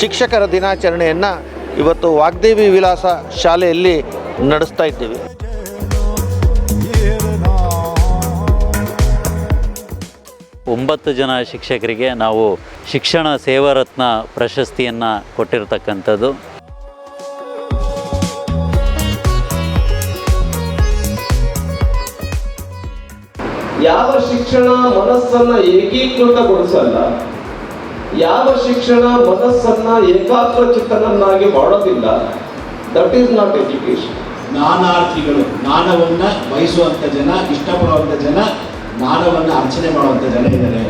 ಶಿಕ್ಷಕರ ದಿನಾಚರಣೆಯನ್ನು ಇವತ್ತು ವಾಗ್ದೇವಿ ವಿಲಾಸ ಶಾಲೆಯಲ್ಲಿ ನಡೆಸ್ತಾ ಇದ್ದೀವಿ. ಒಂಬತ್ತು ಜನ ಶಿಕ್ಷಕರಿಗೆ ನಾವು ಶಿಕ್ಷಣ ಸೇವಾರತ್ನ ಪ್ರಶಸ್ತಿಯನ್ನು ಕೊಟ್ಟಿರತಕ್ಕಂಥದ್ದು. ಯಾವ ಶಿಕ್ಷಣ ಮನಸ್ಸನ್ನ ಏಕೀಕೃತಗೊಳಿಸಲ್ಲ ಯಾವ ಶಿಕ್ಷಣ ಮನಸ್ಸನ್ನ ಏಕಾಗ್ರಚಿತ್ತನನ್ನಾಗಿ ಮಾಡೋದಿಲ್ಲ ದಟ್ ಈಸ್ ನಾಟ್ ಎಜುಕೇಶನ್ ಜ್ಞಾನಾರ್ಥಿಗಳು ಜ್ಞಾನವನ್ನ ಬಯಸುವಂತ ಜನ ಇಷ್ಟಪಡುವಂತ ಜನ ಜ್ಞಾನವನ್ನ ಅರ್ಚನೆ ಮಾಡುವಂತ ಜನ ಇದ್ದಾರೆ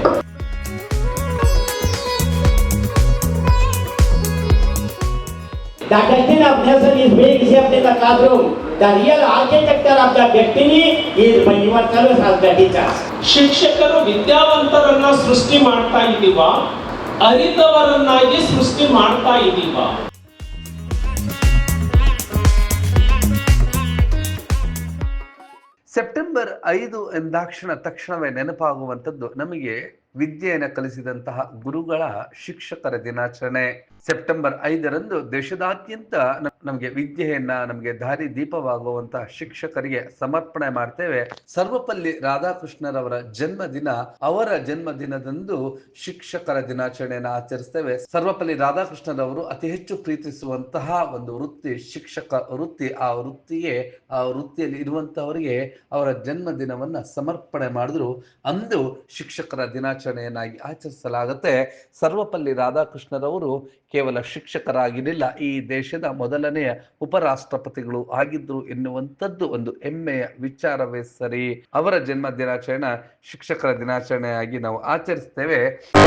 The destiny of nation is being shaped in the classroom. The real architecture of the destiny is by yourselves as the teachers. ಶಿಕ್ಷಕರು ವಿದ್ಯಾವಂತರನ್ನ ಸೃಷ್ಟಿ ಮಾಡ್ತಾ ಇದ್ದೀವ ಅರಿತವರನ್ನಾಗಿ ಸೃಷ್ಟಿ ಮಾಡ್ತಾ ಇದ್ದೀವ ಸೆಪ್ಟೆಂಬರ್ ಐದು ಎಂದಾಕ್ಷಣ ತಕ್ಷಣವೇ ನೆನಪಾಗುವಂಥದ್ದು ನಮಗೆ ವಿದ್ಯೆಯನ್ನು ಕಲಿಸಿದಂತಹ ಗುರುಗಳ ಶಿಕ್ಷಕರ ದಿನಾಚರಣೆ. ಸೆಪ್ಟೆಂಬರ್ ಐದರಂದು ದೇಶದಾದ್ಯಂತ ನಮಗೆ ವಿದ್ಯೆಯನ್ನ, ನಮಗೆ ದಾರಿ ದೀಪವಾಗುವಂತಹ ಶಿಕ್ಷಕರಿಗೆ ಸಮರ್ಪಣೆ ಮಾಡ್ತೇವೆ. ಸರ್ವಪಲ್ಲಿ ರಾಧಾಕೃಷ್ಣರವರ ಜನ್ಮದಿನ, ಅವರ ಜನ್ಮದಿನದಂದು ಶಿಕ್ಷಕರ ದಿನಾಚರಣೆಯನ್ನು ಆಚರಿಸ್ತೇವೆ. ಸರ್ವಪಲ್ಲಿ ರಾಧಾಕೃಷ್ಣರವರು ಅತಿ ಹೆಚ್ಚು ಪ್ರೀತಿಸುವಂತಹ ಒಂದು ವೃತ್ತಿ, ಶಿಕ್ಷಕ ವೃತ್ತಿ. ಆ ವೃತ್ತಿಯೇ, ಆ ವೃತ್ತಿಯಲ್ಲಿ ಇರುವಂತಹವರಿಗೆ ಅವರ ಜನ್ಮದಿನವನ್ನ ಸಮರ್ಪಣೆ ಮಾಡಿದ್ರು. ಅಂದು ಶಿಕ್ಷಕರ ದಿನಾಚರಣೆಯನ್ನಾಗಿ ಆಚರಿಸಲಾಗುತ್ತೆ. ಸರ್ವಪಲ್ಲಿ ರಾಧಾಕೃಷ್ಣರವರು ಕೇವಲ ಶಿಕ್ಷಕರಾಗಿರಲಿಲ್ಲ, ಈ ದೇಶದ ಮೊದಲನೆಯ ಉಪರಾಷ್ಟ್ರಪತಿಗಳು ಆಗಿದ್ರು ಎನ್ನುವಂಥದ್ದು ಒಂದು ಹೆಮ್ಮೆಯ ವಿಚಾರವೇ ಸರಿ. ಅವರ ಜನ್ಮ ದಿನಾಚರಣೆ ಶಿಕ್ಷಕರ ದಿನಾಚರಣೆಯಾಗಿ ನಾವು ಆಚರಿಸ್ತೇವೆ.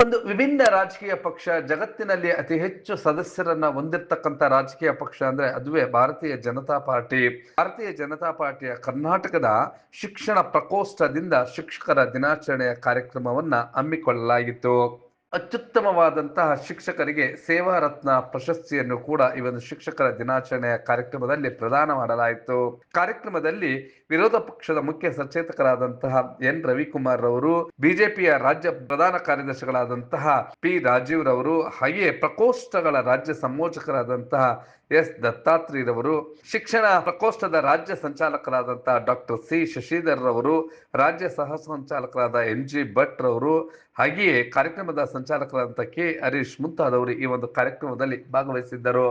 ಒಂದು ವಿಭಿನ್ನ ರಾಜಕೀಯ ಪಕ್ಷ ಜಗತ್ತಿನಲ್ಲಿ ಅತಿ ಹೆಚ್ಚು ಸದಸ್ಯರನ್ನ ಹೊಂದಿರತಕ್ಕಂತ ರಾಜಕೀಯ ಪಕ್ಷ ಅಂದ್ರೆ ಅದುವೇ ಭಾರತೀಯ ಜನತಾ ಪಾರ್ಟಿ. ಭಾರತೀಯ ಜನತಾ ಪಾರ್ಟಿಯ ಕರ್ನಾಟಕದ ಶಿಕ್ಷಣ ಪ್ರಕೋಷ್ಠದಿಂದ ಶಿಕ್ಷಕರ ದಿನಾಚರಣೆಯ ಕಾರ್ಯಕ್ರಮವನ್ನ ಹಮ್ಮಿಕೊಳ್ಳಲಾಗಿತ್ತು. ಅತ್ಯುತ್ತಮವಾದಂತಹ ಶಿಕ್ಷಕರಿಗೆ ಸೇವಾ ರತ್ನ ಪ್ರಶಸ್ತಿಯನ್ನು ಕೂಡ ಈ ಒಂದು ಶಿಕ್ಷಕರ ದಿನಾಚರಣೆಯ ಕಾರ್ಯಕ್ರಮದಲ್ಲಿ ಪ್ರದಾನ ಮಾಡಲಾಯಿತು. ಕಾರ್ಯಕ್ರಮದಲ್ಲಿ ವಿರೋಧ ಪಕ್ಷದ ಮುಖ್ಯ ಸಚೇತಕರಾದಂತಹ ಎನ್. ರವಿಕುಮಾರ್ ರವರು, ಬಿಜೆಪಿಯ ರಾಜ್ಯ ಪ್ರಧಾನ ಕಾರ್ಯದರ್ಶಿಗಳಾದಂತಹ ಪಿ. ರಾಜೀವ್ ರವರು ಹಾಗೆಯೇ ಪ್ರಕೋಷ್ಠಗಳ ರಾಜ್ಯ ಸಂಯೋಜಕರಾದಂತಹ ಎಸ್ ದತ್ತಾತ್ರಿರವರು ಶಿಕ್ಷಣ ಪ್ರಕೋಷ್ಠದ ರಾಜ್ಯ ಸಂಚಾಲಕರಾದಂತಹ ಡಾಕ್ಟರ್ ಸಿ ಶಶಿಧರ್ ರವರು, ರಾಜ್ಯ ಸಹ ಸಂಚಾಲಕರಾದ ಎನ್ ಜಿ ಭಟ್ ರವರು, ಹಾಗೆಯೇ ಕಾರ್ಯಕ್ರಮದ ಸಂಚಾಲಕರಾದಂತಹ ಕೆ ಹರೀಶ್ ಮುಂತಾದವರು ಈ ಒಂದು ಕಾರ್ಯಕ್ರಮದಲ್ಲಿ ಭಾಗವಹಿಸಿದ್ದರು.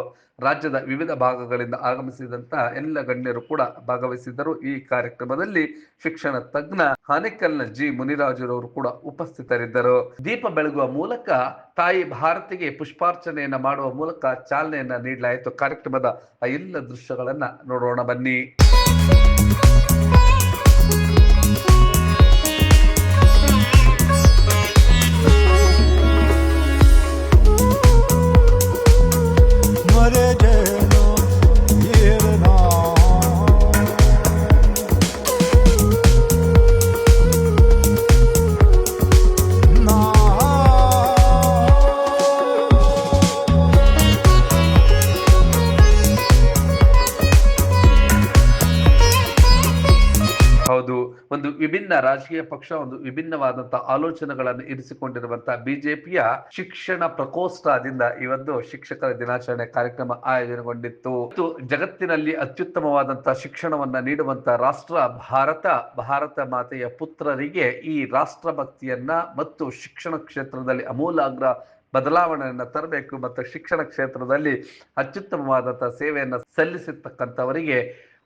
ರಾಜ್ಯದ ವಿವಿಧ ಭಾಗಗಳಿಂದ ಆಗಮಿಸಿದಂತಹ ಎಲ್ಲ ಗಣ್ಯರು ಕೂಡ ಭಾಗವಹಿಸಿದ್ದರು. ಈ ಕಾರ್ಯಕ್ರಮದಲ್ಲಿ ಶಿಕ್ಷಣ ತಜ್ಞ ಹಾನಿಕಲ್ನ ಜಿ ಮುನಿರಾಜುರವರು ಕೂಡ ಉಪಸ್ಥಿತರಿದ್ದರು. ದೀಪ ಬೆಳಗುವ ಮೂಲಕ ತಾಯಿ ಭಾರತಿಗೆ ಪುಷ್ಪಾರ್ಚನೆಯನ್ನ ಮಾಡುವ ಮೂಲಕ ಚಾಲನೆಯನ್ನ ನೀಡಲಾಯಿತು. ಕಾರ್ಯಕ್ರಮದ ಎಲ್ಲ ದೃಶ್ಯಗಳನ್ನ ನೋಡೋಣ ಬನ್ನಿ. ಹೌದು ರಾಜಕೀಯ ಪಕ್ಷ ಒಂದು ವಿಭಿನ್ನವಾದಂತಹ ಆಲೋಚನೆಗಳನ್ನು ಇರಿಸಿಕೊಂಡಿರುವಂತಹ ಬಿಜೆಪಿಯ ಶಿಕ್ಷಣ ಪ್ರಕೋಷ್ಠದಿಂದ ಇವತ್ತು ಶಿಕ್ಷಕರ ದಿನಾಚರಣೆ ಕಾರ್ಯಕ್ರಮ ಆಯೋಜನೆಗೊಂಡಿತ್ತು. ಜಗತ್ತಿನಲ್ಲಿ ಅತ್ಯುತ್ತಮವಾದಂತಹ ಶಿಕ್ಷಣವನ್ನ ನೀಡುವಂತಹ ರಾಷ್ಟ್ರ ಭಾರತ ಭಾರತ ಮಾತೆಯ ಪುತ್ರರಿಗೆ ಈ ರಾಷ್ಟ್ರಭಕ್ತಿಯನ್ನ ಮತ್ತು ಶಿಕ್ಷಣ ಕ್ಷೇತ್ರದಲ್ಲಿ ಅಮೂಲಾಗ್ರ ಬದಲಾವಣೆಯನ್ನ ತರಬೇಕು ಮತ್ತು ಶಿಕ್ಷಣ ಕ್ಷೇತ್ರದಲ್ಲಿ ಅತ್ಯುತ್ತಮವಾದಂತಹ ಸೇವೆಯನ್ನ ಸಲ್ಲಿಸಿರ್ತಕ್ಕಂಥವರಿಗೆ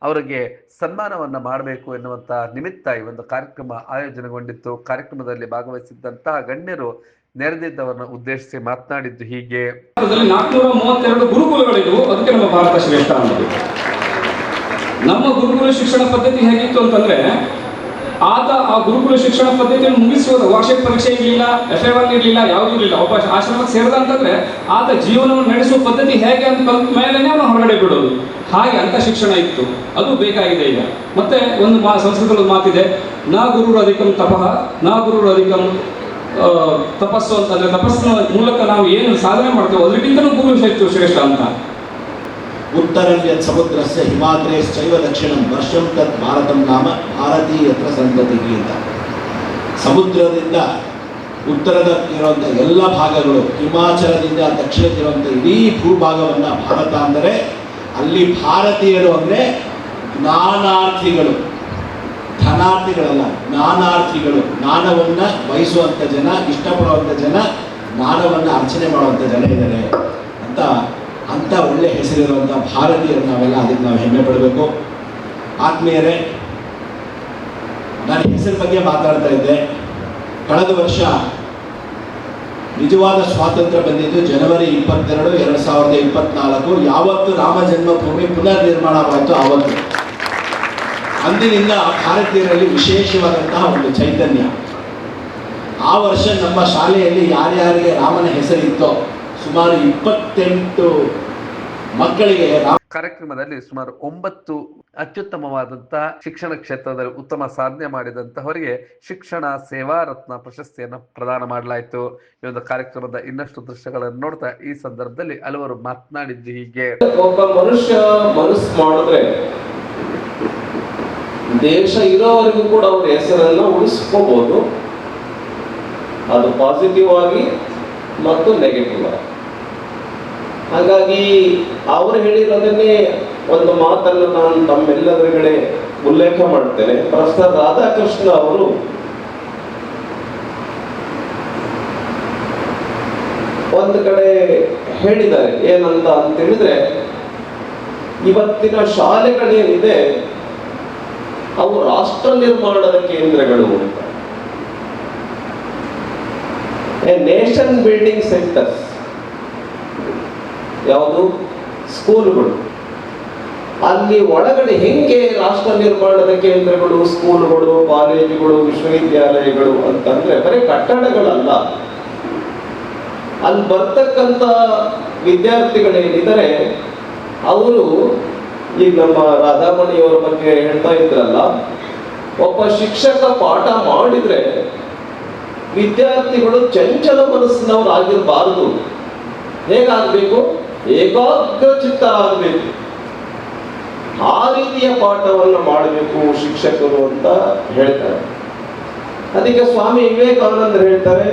ಅವರಿಗೆ ಸನ್ಮಾನವನ್ನ ಮಾಡಬೇಕು ಎನ್ನುವಂತ ನಿಮಿತ್ತ ಈ ಒಂದು ಕಾರ್ಯಕ್ರಮ ಆಯೋಜನೆಗೊಂಡಿತ್ತು. ಕಾರ್ಯಕ್ರಮದಲ್ಲಿ ಭಾಗವಹಿಸಿದ್ದಂತಹ ಗಣ್ಯರು ನೆರೆದಿದ್ದವರನ್ನು ಉದ್ದೇಶಿಸಿ ಮಾತನಾಡಿದ್ದು ಹೀಗೆ. ನಾಲ್ಕುನೂರ ಮೂವತ್ತೆರಡು ಗುರುಕುಲಗಳಿದ್ವು. ಅದಕ್ಕೆ ನಮ್ಮ ಭಾರತ ಶ್ರೇಷ್ಠ ನಮ್ಮ ಗುರುಕುಲ ಶಿಕ್ಷಣ ಪದ್ಧತಿ ಹೇಗಿತ್ತು ಅಂತಂದ್ರೆ, ಆತ ಆ ಗುರುಕುಲ ಶಿಕ್ಷಣ ಪದ್ಧತಿಯನ್ನು ಮುಗಿಸುವ ವಾರ್ಷಿಕ ಪರೀಕ್ಷೆ ಇರಲಿಲ್ಲ ಎಫ್ ಎಲ್ ಇರಲಿಲ್ಲ, ಯಾವುದೂ ಇರಲಿಲ್ಲ. ಒಬ್ಬ ಆಶ್ರಮಕ್ಕೆ ಸೇರಿದ ಅಂತಂದ್ರೆ ಆತ ಜೀವನವನ್ನು ನಡೆಸುವ ಪದ್ಧತಿ ಹೇಗೆ ಅಂತ ಕಲ್ತ ಮೇಲೆ ಅವನು ಹೊರಗಡೆ ಬಿಡೋದು. ಹಾಗೆ ಅಂತ ಶಿಕ್ಷಣ ಇತ್ತು. ಅದು ಬೇಕಾಗಿದೆ ಈಗ. ಮತ್ತೆ ಒಂದು ಮಾ ಸಂಸ್ಕೃತದ ಮಾತಿದೆ, ನಾ ಗುರುರು ಅಧಿಕಂ ತಪಃ, ನಾ ಗುರುರು ಅಧಿಕಂ ತಪಸ್ಸು ತಪಸ್ಸು ಅಂತಂದ್ರೆ ತಪಸ್ಸಿನ ಮೂಲಕ ನಾವು ಏನು ಸಾಧನೆ ಮಾಡ್ತೇವೆ ಅದಕ್ಕಿಂತಲೂ ಗುರು ಶ್ರೇಷ್ಠ ಅಂತ. ಉತ್ತರಲ್ಯ ಸಮುದ್ರಸ್ಯ ಹಿಮಾಗ್ರೇಶ್ಚೈವ ದಕ್ಷಿಣಂ ವರ್ಷಂ ತತ್ ಭಾರತಂ ನಾಮ ಭಾರತೀಯತ್ರ ಸಂತತಿ ಅಂತ. ಸಮುದ್ರದಿಂದ ಉತ್ತರದ ಇರುವಂಥ ಎಲ್ಲ ಭಾಗಗಳು ಹಿಮಾಚಲದಿಂದ ದಕ್ಷಿಣಕ್ಕಿರುವಂಥ ಇಡೀ ಭೂಭಾಗವನ್ನು ಭಾರತ ಅಂದರೆ ಅಲ್ಲಿ ಭಾರತೀಯರು ಅಂದರೆ ನಾನಾರ್ಥಿಗಳು, ಧನಾರ್ಥಿಗಳಲ್ಲ, ನಾನಾರ್ಥಿಗಳು. ಜ್ಞಾನವನ್ನು ಬಯಸುವಂಥ ಜನ ಇಷ್ಟಪಡುವಂಥ ಜನ, ಜ್ಞಾನವನ್ನು ಅರ್ಚನೆ ಮಾಡುವಂಥ ಜನ ಇದ್ದಾರೆ ಅಂತ ಅಂಥ ಒಳ್ಳೆ ಹೆಸರಿರುವಂಥ ಭಾರತೀಯರು ನಾವೆಲ್ಲ ಅದಕ್ಕೆ ನಾವು ಹೆಮ್ಮೆ ಪಡಬೇಕು. ಆತ್ಮೀಯರೇ, ನಾನು ಹೆಸರು ಬಗ್ಗೆ ಮಾತಾಡ್ತಾ ಇದ್ದೆ. ಕಳೆದ ವರ್ಷ ನಿಜವಾದ ಸ್ವಾತಂತ್ರ್ಯ ಬಂದಿದ್ದು ಜನವರಿ ಇಪ್ಪತ್ತೆರಡು, ಎರಡು ಸಾವಿರದ ಇಪ್ಪತ್ನಾಲ್ಕು. ಯಾವತ್ತು ರಾಮ ಜನ್ಮಭೂಮಿ ಪುನರ್ ನಿರ್ಮಾಣವಾಯಿತು ಆವತ್ತು. ಅಂದಿನಿಂದ ಭಾರತೀಯರಲ್ಲಿ ವಿಶೇಷವಾದಂತಹ ಒಂದು ಚೈತನ್ಯ. ಆ ವರ್ಷ ನಮ್ಮ ಶಾಲೆಯಲ್ಲಿ ಯಾರ್ಯಾರಿಗೆ ರಾಮನ ಹೆಸರಿತ್ತೋ, ಸುಮಾರು ಇಪ್ಪತ್ತೆಂಟು ಮಕ್ಕಳಿಗೆ ರಾಮ ಕಾರ್ಯಕ್ರಮದಲ್ಲಿ ಸುಮಾರು ಒಂಬತ್ತು ಅತ್ಯುತ್ತಮವಾದಂತಹ ಶಿಕ್ಷಣ ಕ್ಷೇತ್ರದಲ್ಲಿ ಉತ್ತಮ ಸಾಧನೆ ಮಾಡಿದಂತಹವರಿಗೆ ಶಿಕ್ಷಣ ಸೇವಾ ರತ್ನ ಪ್ರಶಸ್ತಿಯನ್ನು ಪ್ರದಾನ ಮಾಡಲಾಯಿತು. ಈ ಒಂದು ಕಾರ್ಯಕ್ರಮದ ಇನ್ನಷ್ಟು ದೃಶ್ಯಗಳನ್ನು ನೋಡ್ತಾ ಈ ಸಂದರ್ಭದಲ್ಲಿ ಹಲವರು ಮಾತನಾಡಿದ್ದು ಹೀಗೆ. ಒಬ್ಬ ಮನುಷ್ಯ ಮನಸ್ಸು ಮಾಡಿದ್ರೆ ದೇಶ ಇರೋವರೆಗೂ ಕೂಡ ಅವರ ಹೆಸರನ್ನ ಉಳಿಸ್ಕೋಬಹುದು ಅದು ಪಾಸಿಟಿವ್ ಆಗಿ ಮತ್ತು ನೆಗೆಟಿವ್ ಆಗಿ. ಹಾಗಾಗಿ ಅವರು ಹೇಳಿರೋದನ್ನೇ ಒಂದು ಮಾತನ್ನು ನಾನು ತಮ್ಮೆಲ್ಲದರುಗಡೆ ಉಲ್ಲೇಖ ಮಾಡ್ತೇನೆ. ಪ್ರೊಫೆಸರ್ ರಾಧಾಕೃಷ್ಣ ಅವರು ಒಂದು ಕಡೆ ಹೇಳಿದ್ದಾರೆ. ಏನಂತ ಅಂತ ಹೇಳಿದ್ರೆ ಇವತ್ತಿನ ಶಾಲೆಗಳೇನಿದೆ, ಅವು ರಾಷ್ಟ್ರ ನಿರ್ಮಾಣದ ಕೇಂದ್ರಗಳು ಅಂತ. Nation building centres. ಯಾವುದು? ಸ್ಕೂಲ್ಗಳು. ಅಲ್ಲಿ ಒಳಗಡೆ ಹೆಂಗೆ ರಾಷ್ಟ್ರ ನಿರ್ಮಾಣದ ಕೇಂದ್ರಗಳು ಸ್ಕೂಲ್ಗಳು, ಕಾಲೇಜುಗಳು, ವಿಶ್ವವಿದ್ಯಾಲಯಗಳು ಅಂತಂದ್ರೆ ಬರೀ ಕಟ್ಟಡಗಳಲ್ಲ. ಅಲ್ಲಿ ಬರ್ತಕ್ಕಂಥ ವಿದ್ಯಾರ್ಥಿಗಳೇನಿದ್ದಾರೆ, ಅವರು ಈಗ ನಮ್ಮ ರಾಧಾಮಣಿಯವರ ಬಗ್ಗೆ ಹೇಳ್ತಾ ಇದ್ರಲ್ಲ, ಒಬ್ಬ ಶಿಕ್ಷಕ ಪಾಠ ಮಾಡಿದ್ರೆ ವಿದ್ಯಾರ್ಥಿಗಳು ಚಂಚಲ ಮನಸ್ಸಿನವರು ಆಗಿರಬಾರದು ಹೇಗಾಗಬೇಕು? ಏಕಾಗ್ರ ಚಿತ್ತರಾಗಬೇಕು ಆ ರೀತಿಯ ಪಾಠವನ್ನು ಮಾಡಬೇಕು ಶಿಕ್ಷಕರು ಅಂತ ಹೇಳ್ತಾರೆ. ಅದಕ್ಕೆ ಸ್ವಾಮಿ ವಿವೇಕಾನಂದರು ಹೇಳ್ತಾರೆ,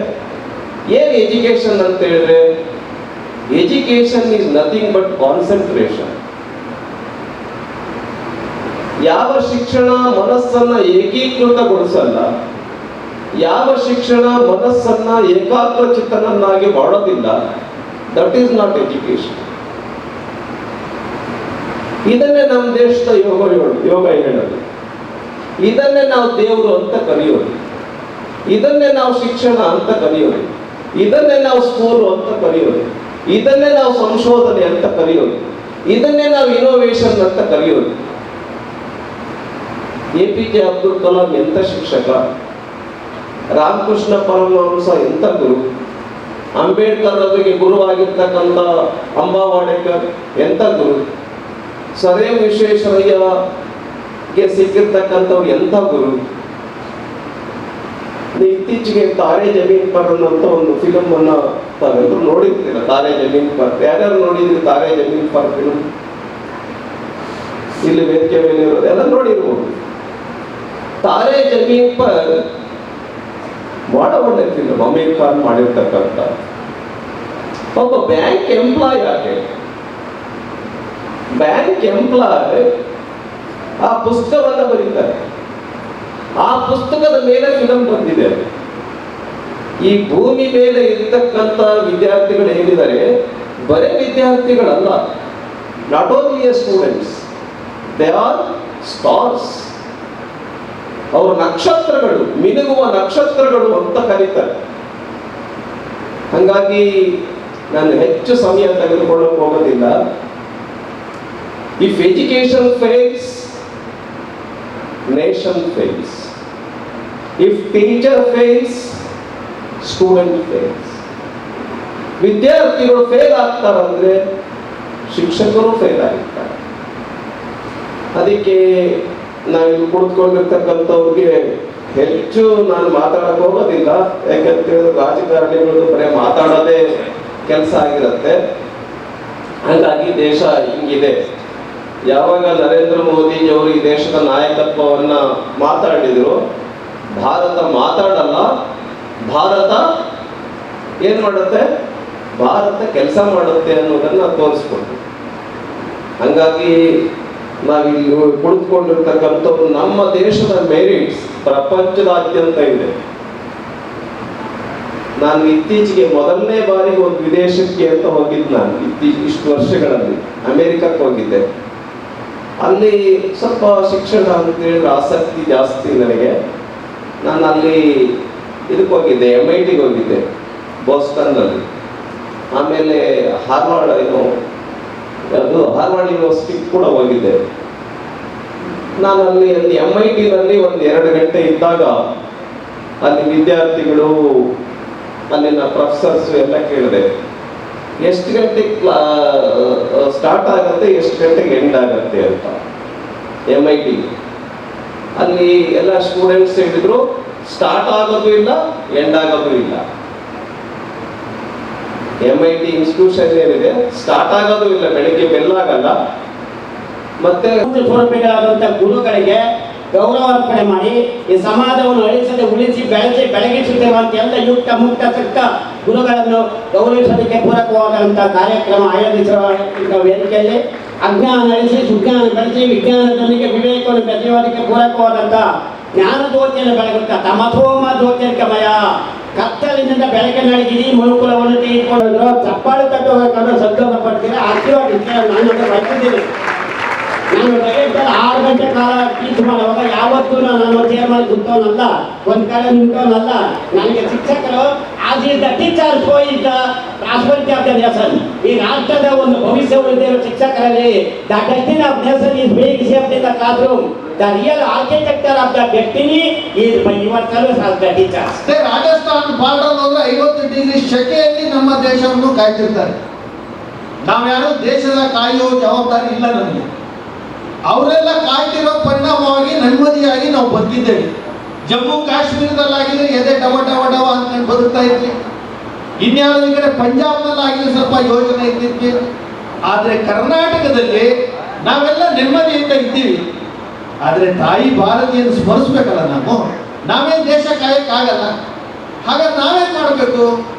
ಏನು ಎಜುಕೇಶನ್ ಅಂತ ಹೇಳಿದ್ರೆ education is nothing but concentration. ಯಾವ ಶಿಕ್ಷಣ ಮನಸ್ಸನ್ನ ಏಕೀಕೃತಗೊಳಿಸಲ್ಲ, ಯಾವ ಶಿಕ್ಷಣ ಮನಸ್ಸನ್ನ ಏಕಾಗ್ರ ಚಿತ್ತನನ್ನಾಗಿ ಮಾಡೋದಿಲ್ಲ ದಟ್ ಈಸ್ ನಾಟ್ ಎಜುಕೇಶನ್ ಇದನ್ನೇ ನಮ್ಮ ದೇಶದ ಯೋಗ ಯೋಗ ಹೇಳೋದು? ಇದನ್ನೇ ನಾವು ದೇವರು ಅಂತ ಕರೆಯೋದು. ಇದನ್ನೇ ನಾವು ಶಿಕ್ಷಣ ಅಂತ ಕರೆಯೋದು. ಇದನ್ನೇ ನಾವು ಸ್ಕೂಲು ಅಂತ ಕರೆಯೋದು. ಇದನ್ನೇ ನಾವು ಸಂಶೋಧನೆ ಅಂತ ಕರೆಯೋದು. ಇದನ್ನೇ ನಾವು ಇನೋವೇಷನ್ ಅಂತ ಕರೆಯೋದು. A P J Abdul Kalam ಎಂಥ ಶಿಕ್ಷಕ? ರಾಮಕೃಷ್ಣ ಪರಮಹಂಸ ಎಂಥ ಗುರು? ಅಂಬೇಡ್ಕರ್ ಅವರಿಗೆ ಗುರುವಾಗಿರ್ತಕ್ಕಂಥ ಅಂಬಾವಾಡೇಕರ್ ಎಂಥ ಗುರು? ಸರ್ ವಿಶ್ವೇಶ್ವರಯ್ಯಗೆ ಸಿಕ್ಕಿರ್ತಕ್ಕಂಥವ್ರು ಎಂಥ ಗುರು? ಇತ್ತೀಚೆಗೆ ತಾರೆ ಜಮೀನ್ ಪರ್ ಅನ್ನುವಂಥ ಒಂದು ಫಿಲಮ್ ಅನ್ನ ತಾವೆಲ್ಲರೂ ನೋಡಿರ್ತೀರ, ತಾರೆ ಜಮೀನ್ ಪರ್. ಯಾರ್ಯಾರು ನೋಡಿದ್ರಿ ತಾರೆ ಜಮೀನ್ ಪರ್ ಫಿಲಮ್ ಇಲ್ಲಿ ವೇದಿಕೆ ಮೇಲೆ ಇರೋದು ಎಲ್ಲ ನೋಡಿರ್ಬೋದು. ತಾರೆ ಜಮೀನ್ ಪರ್ ಬಹಳ ಒಳ್ಳೆ ಫಿಲಮ್ ಅಮೀರ್ ಖಾನ್ ಮಾಡಿರ್ತಕ್ಕಂಥ ಒಬ್ಬ ಬ್ಯಾಂಕ್ ಎಂಪ್ಲಾಯ್ ಆಗಿ ಬ್ಯಾಂಕ್ ಎಂಪ್ಲಾಯ್ ಆ ಪುಸ್ತಕವನ್ನು ಬರೀತಾರೆ. ಆ ಪುಸ್ತಕದ ಮೇಲೆ ಫಿಲಂ ಬಂದಿದೆ. ಈ ಭೂಮಿ ಮೇಲೆ ಇರ್ತಕ್ಕಂಥ ವಿದ್ಯಾರ್ಥಿಗಳು ಏನಿದ್ದಾರೆ? ಬರೇ ವಿದ್ಯಾರ್ಥಿಗಳಲ್ಲ. Not only students they are stars ಅವರು ನಕ್ಷತ್ರಗಳು, ಮಿನುಗುವ ನಕ್ಷತ್ರಗಳು ಅಂತ ಕರೀತಾರೆ. ಹಂಗಾಗಿ ನಾನು ಹೆಚ್ಚು ಸಮಯ ತೆಗೆದುಕೊಳ್ಳಕ್ಕೆ ಹೋಗೋದಿಲ್ಲ. If education fails nation fails if teacher fails student fails ವಿದ್ಯಾರ್ಥಿಗಳು ಫೇಲ್ ಆಗ್ತಾರಂದ್ರೆ ಶಿಕ್ಷಕರು ಫೇಲ್ ಆಗಿರ್ತಾರೆ. ಅದಕ್ಕೆ ನಾವು ಕುಳಿತುಕೊಂಡಿರ್ತಕ್ಕಂಥವ್ರಿಗೆ ಹೆಚ್ಚು ನಾನು ಮಾತಾಡಕ್ ಹೋಗೋದಿಲ್ಲ. ಯಾಕಂತ ಹೇಳಿದ್ರೆ ರಾಜಕಾರಣಿಗಳು ಬರೀ ಮಾತಾಡೋದೇ ಕೆಲಸ ಆಗಿರುತ್ತೆ. ಹಾಗಾಗಿ ದೇಶ ಹಿಂಗಿದೆ. ಯಾವಾಗ ನರೇಂದ್ರ ಮೋದಿಜಿಯವರು ಈ ದೇಶದ ನಾಯಕತ್ವವನ್ನ ಮಾತಾಡಿದ್ರು, ಭಾರತ ಮಾತಾಡಲ್ಲ, ಭಾರತ ಏನು ಮಾಡುತ್ತೆ? ಭಾರತ ಕೆಲಸ ಮಾಡುತ್ತೆ ಅನ್ನೋದನ್ನ ತೋರಿಸ್ಕೊಡ್ತು ಹಂಗಾಗಿ ನಾವಿಲ್ಲಿ ಕುಳಿತುಕೊಂಡಿರ್ತಕ್ಕಂಥವ್ರು ನಮ್ಮ ದೇಶದ ಮೆರಿಟ್ಸ್ ಪ್ರಪಂಚದಾದ್ಯಂತ ಇದೆ. ನಾನು ಇತ್ತೀಚೆಗೆ ಮೊದಲನೇ ಬಾರಿಗೆ ಒಂದು ವಿದೇಶಕ್ಕೆ ಅಂತ ಹೋಗಿದ್ದು ನಾನು, ಇತ್ತೀಚೆ, ಇಷ್ಟು ವರ್ಷಗಳಲ್ಲಿ ಅಮೆರಿಕಕ್ಕೆ ಹೋಗಿದ್ದೆ. ಅಲ್ಲಿ ಸ್ವಲ್ಪ ಶಿಕ್ಷಣ ಅಂತ ಹೇಳಿದ್ರೆ ಆಸಕ್ತಿ ಜಾಸ್ತಿ ನನಗೆ. ನಾನು ಅಲ್ಲಿ ಇದಕ್ಕೆ ಹೋಗಿದ್ದೆ ಎಂ ಐ ಟಿಗೆ ಹೋಗಿದ್ದೆ ಬೋಸ್ಟನ್ನಲ್ಲಿ ಆಮೇಲೆ ಹಾರ್ವಾರ್ಡ್ ಏನು ಅದು ಹಾರ್ವರ್ಡ್ ಯೂನಿವರ್ಸಿಟಿಗೆ ಕೂಡ ಹೋಗಿದ್ದೆ ನಾನು ಅಲ್ಲಿ ಅಲ್ಲಿ ಎಂ ಐ ಟಿನಲ್ಲಿ ಒಂದು ಎರಡು ಗಂಟೆ ಇದ್ದಾಗ ಅಲ್ಲಿ ವಿದ್ಯಾರ್ಥಿಗಳು, ಅಲ್ಲಿನ ಪ್ರೊಫೆಸರ್ಸ್ ಎಲ್ಲ ಕೇಳಿದೆ. ಎಷ್ಟು ಗಂಟೆಗೆ ಸ್ಟಾರ್ಟ್ ಆಗುತ್ತೆ, ಎಷ್ಟು ಗಂಟೆಗೆ ಎಂಡ್ ಆಗುತ್ತೆ ಅಂತ ಎಂ ಐ ಟಿ ಅಲ್ಲಿ ಎಲ್ಲ ಸ್ಟೂಡೆಂಟ್ಸ್ ಹೇಳಿದ್ರು, ಸ್ಟಾರ್ಟ್ ಆಗೋದು ಇಲ್ಲ, ಎಂಡ್ ಆಗೋದು ಇಲ್ಲ. ಎಂ ಐ ಟಿ ಇನ್ಸ್ಟಿಟ್ಯೂಷನ್ ಏನಿದೆ ಸ್ಟಾರ್ಟ್ ಆಗೋದು ಇಲ್ಲ, ಬೆಳಿಗ್ಗೆ ಬೆಲ್ಲಾಗಲ್ಲ ಮತ್ತೆ ಸ್ವರೂಪಿಗಳಾದಂಥ ಗುರುಗಳಿಗೆ ಗೌರವ ಅರ್ಪಣೆ ಮಾಡಿ, ಈ ಸಮಾಜವನ್ನು ಅಳಿಸದೆ ಉಳಿಸಿ ಬೆಳೆಸಿ, ಬೆಳಗಿಸುತ್ತಿರುವಂತ ಎಲ್ಲ ಯುಕ್ತ, ಮುಕ್ತ ಸಕ್ತ ಗುರುಗಳನ್ನು ಗೌರವಿಸೋದಕ್ಕೆ ಪೂರಕವಾದಂಥ ಕಾರ್ಯಕ್ರಮ ಆಯೋಜಿಸಿರುವ ವೇದಿಕೆಯಲ್ಲಿ ಅಜ್ಞಾನ ಅಳಿಸಿ, ಸುಜ್ಞಾನ ಬೆಳೆಸಿ, ವಿಜ್ಞಾನದೊಂದಿಗೆ ವಿವೇಕವನ್ನು ಬೆಳೆಯುವುದಕ್ಕೆ ಪೂರಕವಾದಂಥ ಜ್ಞಾನ ಜ್ಯೋತಿಯನ್ನು ಬೆಳಗುತ್ತಾ, ತಮಸೋಮ ಜ್ಯೋತಿರ್ಗಮಯ. ಕತ್ತಲಿನಿಂದ ಬೆಳಕಿನಡಿಗಿರಿ ಮನುಕುಲವನ್ನು ತೆಗೆದುಕೊಂಡಿದ್ರು ಚಪ್ಪಾಳೆ ತಟ್ಟುವ ಸಂತೋಷ ಪಡ್ತೀರಾ ಆಶೀರ್ವಾದ ನಾನು ಬರ್ತಿದ್ದೀನಿ ನಾನು ಡೈರೆಕ್ಟರ್ ಆರು ಗಂಟೆ ಕಾಲ ಟೀಚ್ ಮಾಡುವಾಗ ಯಾವತ್ತೂ ನಾನು ಚೇರ್ಮನ್ ಕುತ್ಕೊಂಡಲ್ಲ ಒಂದ್ ಕಡೆ ನಿಂತವನಲ್ಲ ನನಗೆ ಶಿಕ್ಷಕರು as is the teacher so is the prosperity of the nation ಈ ರಾಷ್ಟ್ರದ ಒಂದು ಭವಿಷ್ಯ ಉಳಿದಿರುವ ಶಿಕ್ಷಕರಲ್ಲಿ. The destiny of nation is being shaped in the class room the real architecture of the destiny is by your service as the teachers ಅದೇ Rajasthan border ಅಂದ್ರೆ ಐವತ್ತು degree ಶೆಕೆಯಲ್ಲಿ ನಮ್ಮ ದೇಶವನ್ನು ಕಾಯ್ತಿರ್ತಾರೆ. ನಾವ್ಯಾರು ದೇಶದ ಕಾಯುವ ಜವಾಬ್ದಾರಿ ಇಲ್ಲ ನಮಗೆ. ಅವರೆಲ್ಲ ಕಾಯ್ತಿರೋ ಪರಿಣಾಮವಾಗಿ ನೆಮ್ಮದಿಯಾಗಿ ನಾವು ಬದುಕಿದ್ದೇವೆ. ಜಮ್ಮು ಕಾಶ್ಮೀರದಲ್ಲಾಗಿದ್ರೆ ಎದೆ ಡವ ಡವ ಡವ ಅಂದ್ಕೊಂಡು ಬದುಕ್ತಾ ಇದ್ವಿ. ಇನ್ಯಾವುದೋ ಈ ಕಡೆ ಪಂಜಾಬ್ನಲ್ಲಾಗಿದ್ರೆ ಸ್ವಲ್ಪ ಯೋಜನೆ ಇದ್ದಿದ್ವಿ. ಆದರೆ ಕರ್ನಾಟಕದಲ್ಲಿ ನಾವೆಲ್ಲ ನೆಮ್ಮದಿಯಿಂದ ಇದ್ದೀವಿ. ಆದರೆ ತಾಯಿ ಭಾರತಿಯನ್ನು ಸ್ಮರಿಸ್ಬೇಕಲ್ಲ ನಾವು? ನಾವೇ ದೇಶ ಕಾಯಕ್ಕಾಗಲ್ಲ. ಹಾಗಾದ್ರೆ ನಾವೇನ್ ಮಾಡಬೇಕು?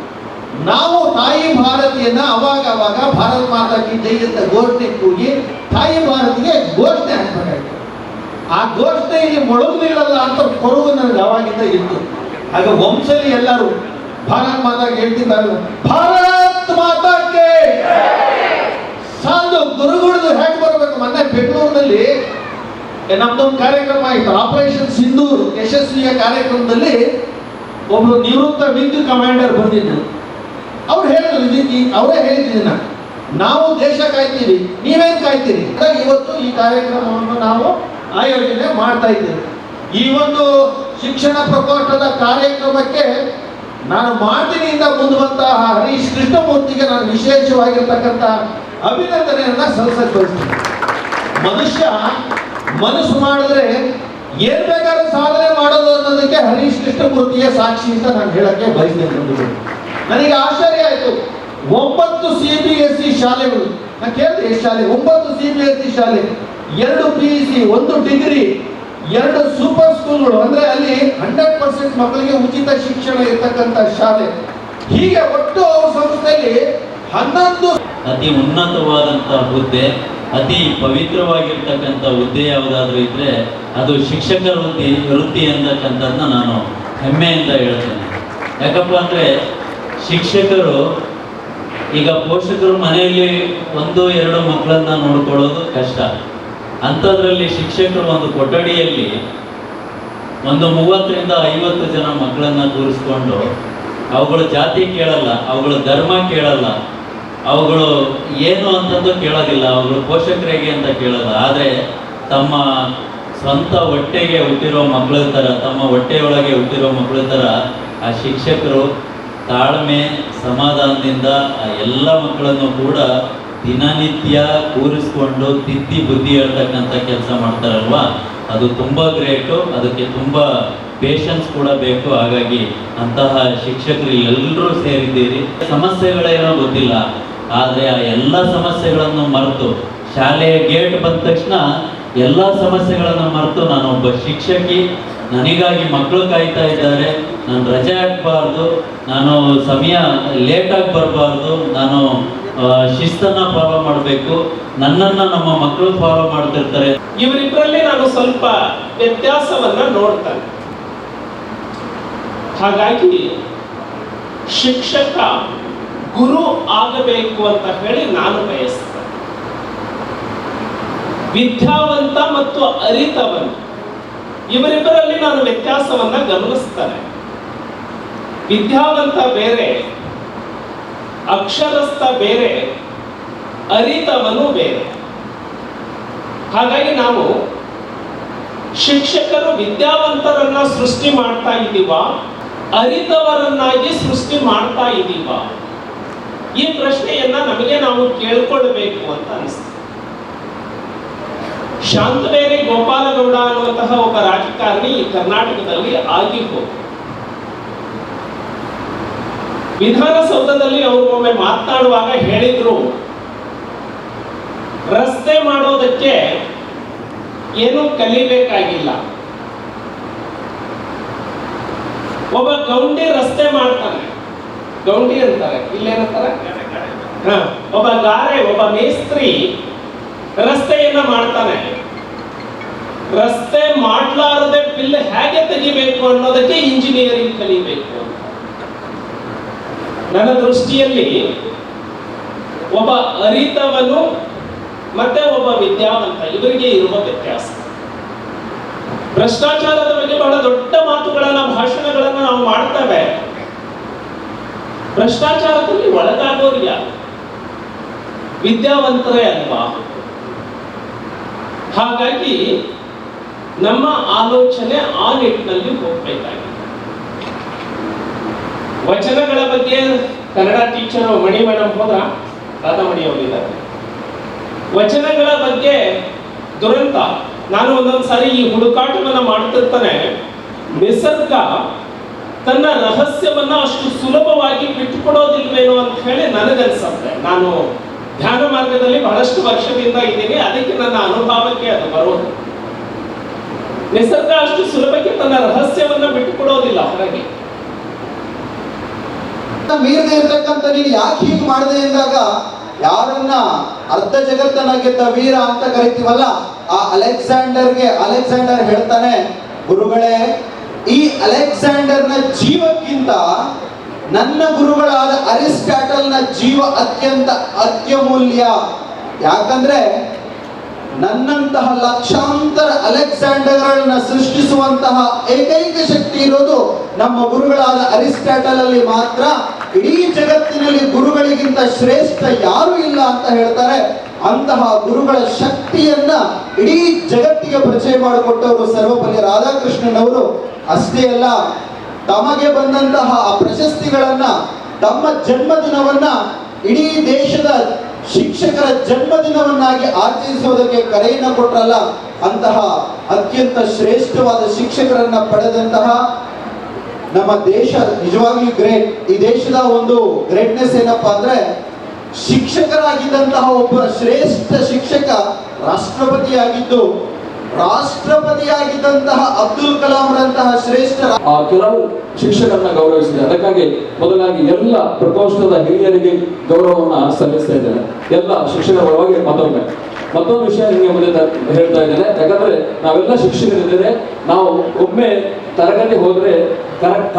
ನಾವು ತಾಯಿ ಭಾರತಿಯನ್ನ ಅವಾಗ ಅವಾಗ ಭಾರತ ಮಾತಾ ಕಿ ಜೈ ಅಂತ ಘೋಷಣೆ ಕೂಗಿ ತಾಯಿ ಭಾರತಿಗೆ ಹಾಕ್ಬೇಕಾಯ್ತು ಆ ಘೋಷಣೆ ಇಲ್ಲಿ ಮೊಳಗುದಿಲ್ಲಲ್ಲ ಅಂತ ಕೊರಗು ನನಗೆ ಅವಾಗಿಂದ ಇತ್ತು. ಆಗ ವಂಶಲಿ ಎಲ್ಲರೂ ಭಾರತ್ ಮಾತಾಗೆ ಹೇಳ್ತಿದ್ದಾರೆ. ಭಾರತ್ ಮಾತಾಕ್ಕೆ! ಸಾಲು ಗುರುಗುಡ್ದು ಹೇಗೆ ಬರಬೇಕು? ಮೊನ್ನೆ ಬೆಂಗಳೂರಿನಲ್ಲಿ ನಮ್ದೊಂದು ಕಾರ್ಯಕ್ರಮ ಆಯ್ತು ಆಪರೇಷನ್ ಸಿಂಧೂರ್ ಯಶಸ್ವಿಯ ಕಾರ್ಯಕ್ರಮದಲ್ಲಿ ಒಬ್ರು ನಿವೃತ್ತ ವಿಂಗ್ ಕಮಾಂಡರ್ ಬಂದಿದ್ರು. ಅವ್ರು ಹೇಳಿದ್ರು ಇದಕ್ಕೆ ಅವರೇ ಹೇಳಿದ್ದೀನಿ ನಾವು ದೇಶ ಕಾಯ್ತೀವಿ, ನೀವೇನ್ ಕಾಯ್ತೀರಿ? ಇವತ್ತು ಈ ಕಾರ್ಯಕ್ರಮವನ್ನು ನಾವು ಆಯೋಜನೆ ಮಾಡ್ತಾ ಇದ್ದೇವೆ ಈ ಒಂದು ಶಿಕ್ಷಣ ಪ್ರಕೋಷ್ಠದ ಕಾರ್ಯಕ್ರಮಕ್ಕೆ ನಾನು ಮಾತಿನಿಂದ ಮುಂದುವಂತಹ ಹರೀಶ್ ಕೃಷ್ಣಮೂರ್ತಿಗೆ ನಾನು ವಿಶೇಷವಾಗಿರ್ತಕ್ಕಂಥ ಅಭಿನಂದನೆಯನ್ನ ಸಲ್ಲಿಸಕ್ಕೆ ಬಯಸ್ತೀನಿ ಮನುಷ್ಯ ಮನಸ್ಸು ಮಾಡಿದ್ರೆ ಏನ್ ಬೇಕಾದ್ರೂ ಸಾಧನೆ ಮಾಡೋದು ಅನ್ನೋದಕ್ಕೆ ಹರೀಶ್ ಕೃಷ್ಣಮೂರ್ತಿಯ ಸಾಕ್ಷಿ ಅಂತ ನಾನು ಹೇಳಕ್ಕೆ ಬಯಸ್ತೇನೆ. ನನಗೆ ಆಶ್ಚರ್ಯ ಆಯ್ತು. ಒಂಬತ್ತು ಸಿ ಬಿ ಎಸ್ ಸಿ ಶಾಲೆಗಳು. ನಾನು ಕೇಳಿದೆ, ಎಷ್ಟು ಶಾಲೆ? ಒಂಬತ್ತು ಸಿ ಬಿ ಎಸ್ ಸಿ ಶಾಲೆ. ಎರಡು ಪಿ ಯು ಸಿ ಒಂದು ಡಿಗ್ರಿ ಎರಡು ಸೂಪರ್ ಸ್ಕೂಲ್ಗಳು ಅಂದ್ರೆ ಅಲ್ಲಿ ಹಂಡ್ರೆಡ್ ಪರ್ಸೆಂಟ್ ಮಕ್ಕಳಿಗೆ ಉಚಿತ ಶಿಕ್ಷಣ ಇರತಕ್ಕಂತ ಶಾಲೆ. ಹೀಗೆ ಒಟ್ಟು ಸಂಸ್ಥೆಯಲ್ಲಿ ಹನ್ನೊಂದು ಅತಿ ಉನ್ನತವಾದಂತ ಹುದ್ದೆ, ಅತಿ ಪವಿತ್ರವಾಗಿರ್ತಕ್ಕಂಥ ಹುದ್ದೆ ಯಾವುದಾದ್ರೂ ಇದ್ರೆ ಅದು ಶಿಕ್ಷಕರ ವೃತ್ತಿ ವೃತ್ತಿ ಅಂತಕ್ಕಂಥದ್ದನ್ನ ನಾನು ಹೆಮ್ಮೆಯಿಂದ ಹೇಳ್ತೇನೆ. ಯಾಕಪ್ಪ ಅಂದರೆ ಶಿಕ್ಷಕರು, ಈಗ ಪೋಷಕರು ಮನೆಯಲ್ಲಿ ಒಂದು, ಎರಡು ಮಕ್ಕಳನ್ನ ನೋಡ್ಕೊಳ್ಳೋದು ಕಷ್ಟ. ಅಂಥದ್ರಲ್ಲಿ ಶಿಕ್ಷಕರು ಒಂದು ಕೊಠಡಿಯಲ್ಲಿ ಒಂದು ಮೂವತ್ತರಿಂದ ಐವತ್ತು ಜನ ಮಕ್ಕಳನ್ನ ಕೂರಿಸ್ಕೊಂಡು ಅವುಗಳ ಜಾತಿ ಕೇಳಲ್ಲ, ಅವುಗಳ ಧರ್ಮ ಕೇಳಲ್ಲ, ಅವುಗಳು ಏನು ಅಂತಂದು ಕೇಳೋದಿಲ್ಲ, ಅವುಗಳು ಪೋಷಕರಿಗೆ ಅಂತ ಕೇಳಲ್ಲ. ಆದರೆ ತಮ್ಮ ಸ್ವಂತ ಹೊಟ್ಟೆಗೆ ಹುಟ್ಟಿರೋ ಮಕ್ಕಳ ಥರ ತಮ್ಮ ಹೊಟ್ಟೆಯೊಳಗೆ ಹುಟ್ಟಿರೋ ಮಕ್ಕಳ ಥರ ಆ ಶಿಕ್ಷಕರು ತಾಳ್ಮೆ, ಸಮಾಧಾನದಿಂದ ಆ ಎಲ್ಲ ಮಕ್ಕಳನ್ನು ಕೂಡ ದಿನನಿತ್ಯ ಕೂರಿಸ್ಕೊಂಡು ತಿದ್ದಿ ಬುದ್ಧಿ ಹೇಳ್ತಕ್ಕಂಥ ಕೆಲಸ ಮಾಡ್ತಾರಲ್ವಾ? ಅದು ತುಂಬ ಗ್ರೇಟು ಅದಕ್ಕೆ ತುಂಬ ಪೇಷನ್ಸ್ ಕೂಡ ಬೇಕು. ಹಾಗಾಗಿ ಅಂತಹ ಶಿಕ್ಷಕರು ಎಲ್ಲರೂ ಸೇರಿದ್ದೀರಿ. ಸಮಸ್ಯೆಗಳೇನೋ ಗೊತ್ತಿಲ್ಲ. ಆದರೆ ಆ ಎಲ್ಲ ಸಮಸ್ಯೆಗಳನ್ನು ಮರೆತು, ಶಾಲೆಯ ಗೇಟ್ ಬಂದ ತಕ್ಷಣ ಎಲ್ಲ ಸಮಸ್ಯೆಗಳನ್ನು ಮರೆತು ನಾನೊಬ್ಬ ಶಿಕ್ಷಕಿ. ನನಗಾಗಿ ಮಕ್ಕಳು ಕಾಯ್ತಾ ಇದ್ದಾರೆ. ನಾನು ರಜೆ ಹಾಕಬಾರ್ದು. ನಾನು ಸಮಯ ಲೇಟಾಗಿ ಬರಬಾರ್ದು. ನಾನು ಶಿಸ್ತನ್ನ ಫಾಲೋ ಮಾಡಬೇಕು. ನನ್ನನ್ನ ನಮ್ಮ ಮಕ್ಕಳು ಫಾಲೋ ಮಾಡ್ತಿರ್ತಾರೆ. ಇವರಿಬ್ಬರಲ್ಲಿ ನಾನು ಸ್ವಲ್ಪ ವ್ಯತ್ಯಾಸವನ್ನ ನೋಡ್ತೇನೆ. ಹಾಗಾಗಿ ಶಿಕ್ಷಕ ಗುರು ಆಗಬೇಕು ಅಂತ ಹೇಳಿ ನಾನು ಬಯಸ್ತೇನೆ. ವಿದ್ಯಾವಂತ ಮತ್ತು ಅರಿತವನ್. ಇವರಿಬ್ಬರಲ್ಲಿ ನಾನು ವ್ಯತ್ಯಾಸವನ್ನ ಗಮನಿಸ್ತೇನೆ. ವಿದ್ಯಾವಂತ ಬೇರೆ ಅಕ್ಷರಸ್ಥ ಬೇರೆ, ಅರಿತವನು ಬೇರೆ. ಹಾಗಾಗಿ ನಾವು ಶಿಕ್ಷಕರು ವಿದ್ಯಾವಂತರನ್ನ ಸೃಷ್ಟಿ ಮಾಡ್ತಾ ಇದ್ದೀವ? ಅರಿತವರನ್ನಾಗಿ ಸೃಷ್ಟಿ ಮಾಡ್ತಾ ಇದ್ದೀವ? ಈ ಪ್ರಶ್ನೆಯನ್ನ ನಮಗೆ ನಾವು ಕೇಳ್ಕೊಳ್ಬೇಕು ಅಂತ ಅನಿಸ್ತದೆ ಶಾಂತವೇರಿ ಗೋಪಾಲಗೌಡ ಅನ್ನುವಂತಹ ಒಬ್ಬ ರಾಜಕಾರಣಿ ಕರ್ನಾಟಕದಲ್ಲಿ ಆಗಿ ವಿಧಾನಸೌಧದಲ್ಲಿ ಅವರು ಒಮ್ಮೆ ಮಾತನಾಡುವಾಗ ಹೇಳಿದ್ರು, ರಸ್ತೆ ಮಾಡೋದಕ್ಕೆ ಏನು ಕಲಿಬೇಕಾಗಿಲ್ಲ. ಒಬ್ಬ ಗೌಂಡಿ ರಸ್ತೆ ಮಾಡ್ತಾನೆ. ಗೌಂಡಿ ಅಂತಾರೆ, ಇಲ್ಲೇನಂತಾರೆ? ಒಬ್ಬ ಗಾರೆ, ಒಬ್ಬ ಮೇಸ್ತ್ರಿ ರಸ್ತೆಯನ್ನ ಮಾಡ್ತಾನೆ. ರಸ್ತೆ ಮಾಡಲಾರದೆ ಬಿಲ್ ಹೇಗೆ ತೆಗಿಬೇಕು ಅನ್ನೋದಕ್ಕೆ ಇಂಜಿನಿಯರಿಂಗ್ ಕಲಿಬೇಕು. ನನ್ನ ದೃಷ್ಟಿಯಲ್ಲಿ ಒಬ್ಬ ಅರಿತವನು ಮತ್ತೆ ಒಬ್ಬ ವಿದ್ಯಾವಂತ, ಇವರಿಗೆ ಇರುವ ವ್ಯತ್ಯಾಸ. ಭ್ರಷ್ಟಾಚಾರದ ಬಗ್ಗೆ ಬಹಳ ದೊಡ್ಡ ಮಾತುಗಳನ್ನ, ಭಾಷಣಗಳನ್ನ ನಾವು ಮಾಡ್ತೇವೆ. ಭ್ರಷ್ಟಾಚಾರದಲ್ಲಿ ಒಳಗಾಗೋರು ಯಾರು ವಿದ್ಯಾವಂತರೇ ಅಲ್ವಾ? ಹಾಗಾಗಿ ನಮ್ಮ ಆಲೋಚನೆ ಆ ನಿಟ್ಟಿನಲ್ಲಿ ಹೋಗ್ಬೇಕಾಗಿದೆ. ವಚನಗಳ ಬಗ್ಗೆ ಕನ್ನಡ ಟೀಚರ್ ಮಣಿ ಮೇಡಮ್ ಹೋದ ರಾಧಾಮಣಿ ಅವರಿದ್ದಾರೆ ವಚನಗಳ ಬಗ್ಗೆ ದುರಂತ. ನಾನು ಒಂದೊಂದು ಸಾರಿ ಈ ಹುಡುಕಾಟವನ್ನ ಮಾಡ್ತಿರ್ತಾನೆ. ನಿಸರ್ಗ ತನ್ನ ರಹಸ್ಯವನ್ನ ಅಷ್ಟು ಸುಲಭವಾಗಿ ಬಿಟ್ಟುಕೊಡೋದಿಲ್ವೇನೋ ಅಂತ ಹೇಳಿ ನನಗನ್ಸತ್ತೆ. ನಾನು ಧ್ಯಾನ ಮಾರ್ಗದಲ್ಲಿ ಬಹಳಷ್ಟು ವರ್ಷದಿಂದ ಇದ್ದೀನಿ. ಅದಕ್ಕೆ ನನ್ನ ಅನುಭವಕ್ಕೆ ಅದು ಬರೋದು. ನಿಸರ್ಗ ಅಷ್ಟು ಸುಲಭಕ್ಕೆ ತನ್ನ ರಹಸ್ಯವನ್ನ ಬಿಟ್ಟುಕೊಡೋದಿಲ್ಲ. ಹೊರಗೆ ಮೀರದೆ ಇರ್ತಕ್ಕಂಥ ನೀನು ಯಾಕೆ ಹೀಗೆ ಮಾಡಿದೆ ಎಂದಾಗ ಯಾರನ್ನ ಅರ್ಧ ಜಗತ್ತನಾಗಿದ್ದ ಗೆದ್ದ ವೀರ ಅಂತ ಕರಿತೀವಲ್ಲ, ಆ ಅಲೆಕ್ಸಾಂಡರ್ಗೆ ಅಲೆಕ್ಸಾಂಡರ್ ಹೇಳ್ತಾನೆ, ಗುರುಗಳೇ, ಈ ಅಲೆಕ್ಸಾಂಡರ್ನ ಜೀವಕ್ಕಿಂತ ನನ್ನ ಗುರುಗಳಾದ ಅರಿಸ್ಟಾಟಲ್ನ ಜೀವ ಅತ್ಯಂತ ಅತ್ಯಮೂಲ್ಯ. ಯಾಕಂದ್ರೆ ನನ್ನಂತಹ ಲಕ್ಷಾಂತರ ಅಲೆಕ್ಸಾಂಡರ್ಗಳನ್ನ ಸೃಷ್ಟಿಸುವಂತಹ ಏಕೈಕ ಶಕ್ತಿ ಇರೋದು ನಮ್ಮ ಗುರುಗಳಾದ ಅರಿಸ್ಟಾಟಲ್ ಅಲ್ಲಿ ಮಾತ್ರ. ಇಡೀ ಜಗತ್ತಿನಲ್ಲಿ ಗುರುಗಳಿಗಿಂತ ಶ್ರೇಷ್ಠ ಯಾರು ಇಲ್ಲ ಅಂತ ಹೇಳ್ತಾರೆ. ಅಂತಹ ಗುರುಗಳ ಶಕ್ತಿಯನ್ನ ಇಡೀ ಜಗತ್ತಿಗೆ ಪರಿಚಯ ಮಾಡಿಕೊಟ್ಟವರು ಸರ್ವಪಲ್ಲಿ ರಾಧಾಕೃಷ್ಣನ್ ಅವರು. ಅಷ್ಟೇ ಅಲ್ಲ, ತಮಗೆ ಬಂದಂತಹ ಆ ಪ್ರಶಸ್ತಿಗಳನ್ನ ತಮ್ಮ ಜನ್ಮದಿನವನ್ನ ಇಡೀ ದೇಶದ ಶಿಕ್ಷಕರ ಜನ್ಮದಿನವನ್ನಾಗಿ ಆಚರಿಸುವುದಕ್ಕೆ ಕರೆಯನ್ನು ಕೊಟ್ರಲ್ಲ, ಅಂತಹ ಅತ್ಯಂತ ಶ್ರೇಷ್ಠವಾದ ಶಿಕ್ಷಕರನ್ನ ಪಡೆದಂತಹ ನಮ್ಮ ದೇಶ ನಿಜವಾಗಿಯೂ ಗ್ರೇಟ್. ಈ ದೇಶದ ಒಂದು ಗ್ರೇಟ್ನೆಸ್ ಏನಪ್ಪಾ ಅಂದ್ರೆ, ಶಿಕ್ಷಕರಾಗಿದ್ದಂತಹ ಒಬ್ಬ ಶ್ರೇಷ್ಠ ಶಿಕ್ಷಕ ರಾಷ್ಟ್ರಪತಿಯಾಗಿದ್ದು ರಾಷ್ಟ್ರಪತಿಯಾಗಿದ್ದಂತಹ ಅಬ್ದುಲ್ ಕಲಾಂರಂತಹ ಶ್ರೇಷ್ಠ ಆ ಕೆಲವು ಶಿಕ್ಷಕರನ್ನ ಗೌರವಿಸಿದೆ. ಅದಕ್ಕಾಗಿ ಮೊದಲಾಗಿ ಎಲ್ಲ ಪ್ರಕೋಷ್ಠದ ಹಿರಿಯರಿಗೆ ಗೌರವವನ್ನು ಸಲ್ಲಿಸ್ತಾ ಇದ್ದೇನೆ. ಎಲ್ಲ ಶಿಕ್ಷಕರ ಪರವಾಗಿ ಮತ್ತೊಮ್ಮೆ. ಮತ್ತೊಂದು ವಿಷಯ ನಿಮಗೆ ಮುಂದೆ ಹೇಳ್ತಾ ಇದ್ದೇನೆ. ಯಾಕಂದ್ರೆ ನಾವೆಲ್ಲ ಶಿಕ್ಷಕರಿದ್ದೇವೆ. ನಾವು ಒಮ್ಮೆ ತರಗತಿ ಹೋದ್ರೆ ಕರೆಕ್ಟ್